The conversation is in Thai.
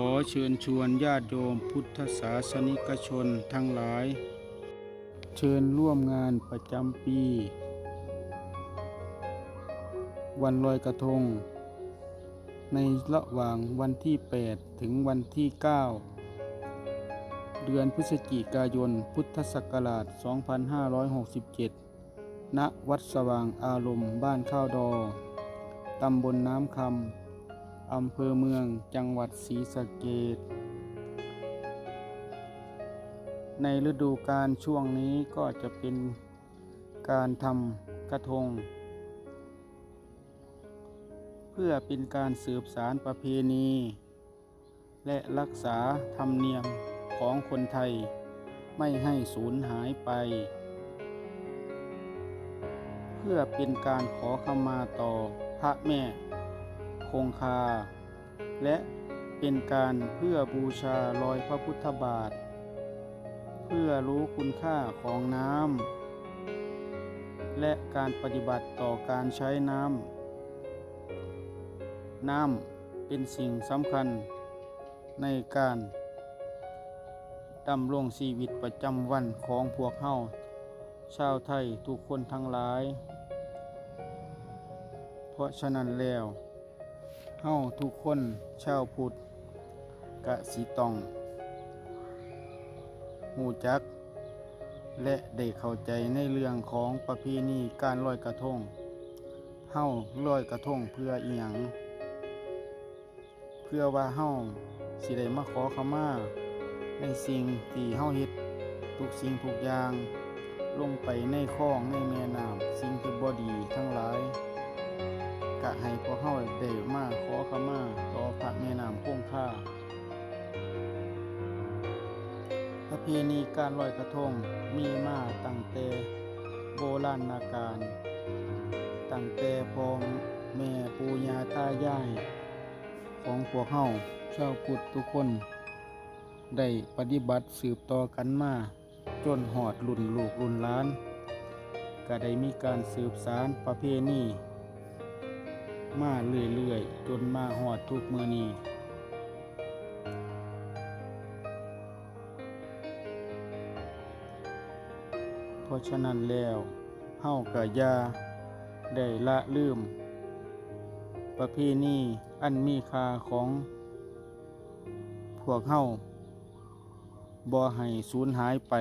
อเชิญชวนญาติโยมพุทธศาสนิกชนทั้งหลาย เชิญร่วมงานประจำปี วันลอยกระทง ในระหว่างวันที่ 8 ถึงวันที่ 9 เดือนพฤศจิกายนพุทธศักราช 2567 ณ วัดสว่างอารมณ์บ้านข้าวดอ ตำบลน้ำคำ อำเภอเมืองจังหวัดศรีสะเกษในฤดูกาลช่วงนี้ก็จะเป็นการทำกระทง เพื่อเป็นการสืบสารประเพณี และรักษาธรรมเนียมของคนไทยไม่ให้สูญหายไป เพื่อเป็นการขอขมาต่อพระแม่ คงคา และเป็นการเพื่อบูชารอยพระพุทธบาท เพื่อรู้คุณค่าของน้ำและการปฏิบัติต่อการใช้น้ำน้ำเป็นสิ่งสำคัญในการดำรงชีวิตประจำวันของพวกเฮาชาวไทยทุกคนทั้งหลาย เพราะฉะนั้นแล้ว เฮาทุกคนชาวพุทธกะสิต้องหูจัก และได้เข้าใจในเรื่องของประเพณีการลอยกระทงเฮาลอยกระทงเพื่ออีหยังเพื่อว่าเฮาสิได้มาขอขมาในสิ่งที่เฮาเฮ็ดทุกสิ่งทุกอย่าง ลงไปในคลองในแม่น้ำสิ่งที่บ่ดีทั้งหลายกะให้พวกเฮาได้ เพณีการลอยกระทงมีมาตั้งแต่โบราณกาลตั้งแต่พ่อแม่ปู่ย่าตายาย ของพวกเฮาชาวพุทธทุกคน ได้ปฏิบัติสืบต่อกันมา จนหอดรุ่นลูกรุ่นล้าน ก็ได้มีการสืบสารประเพณีมาเรื่อยๆ จนมาหอดทุกเมื่อนี้ ราะฉะนั้นแล้วเฮากะยาได้ละลืม ประเพณีอันมีค่าของพวกเฮาบ่ให้สูญหายไป